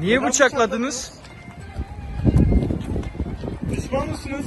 Niye bıçakladınız? Pişman mısınız?